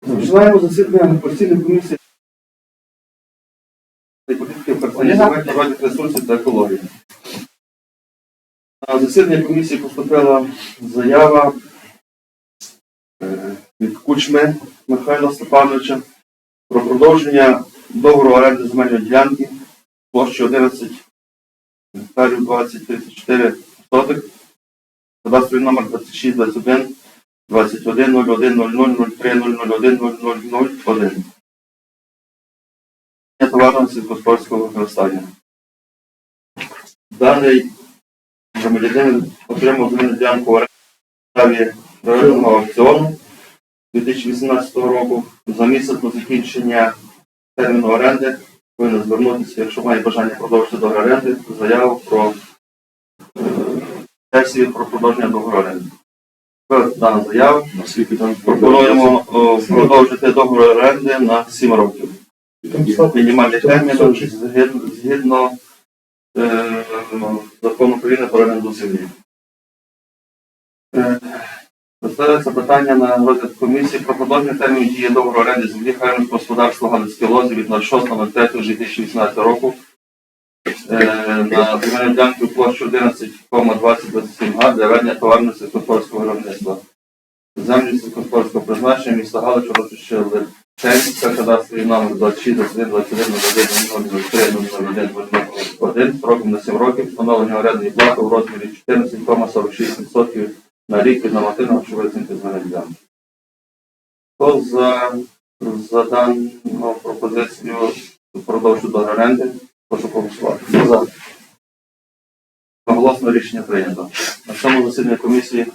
Починаємо засідання постійної комісії політики персоналізування розвиток ресурсів та екології. На засідання комісії поступила заява е, від Кучми Михайла Степановича про продовження договору оренди земельної ділянки площі 11 гектарів 20 34 сотих, кадастровий номер 2621 21 01 00 03 001 0001. Товарного сільськогосподарського використання. Даний громадянин отримав земельну ділянку в оренді проведеного аукціону 2018 року. За місяць до закінчення терміну оренди повинен звернутися, якщо має бажання продовжити договір оренди, заяву про е, сесію про продовження договору оренди. Це Дана заява. Пропонуємо о, продовжити договір оренди на 7 років. Мінімальний термін згідно, згідно е, закону України про оренду землі. Е, Розглядається питання на розгляд комісії про продовження терміну дії договору оренди землі фермерського господарства Галицькі лози від 06.03.2018 року е, на земельну ділянку площу 11,2027 га для ведення товарного сільськогосподарського виробництва. Землі сільськогосподарського призначення міста Галич розчищили Техніка кадастровий номер 26 21 21 01 03 01 строком на 7 років встановлення орендної плати у розмірі 14,46% на рік від нормативного грошової оцінки земельної ділянки. Хто за, за дану пропозицію продовжити до оренди, прошу голосувати. Хто за? Наголосно рішення прийнято. На цьому засіданні комісії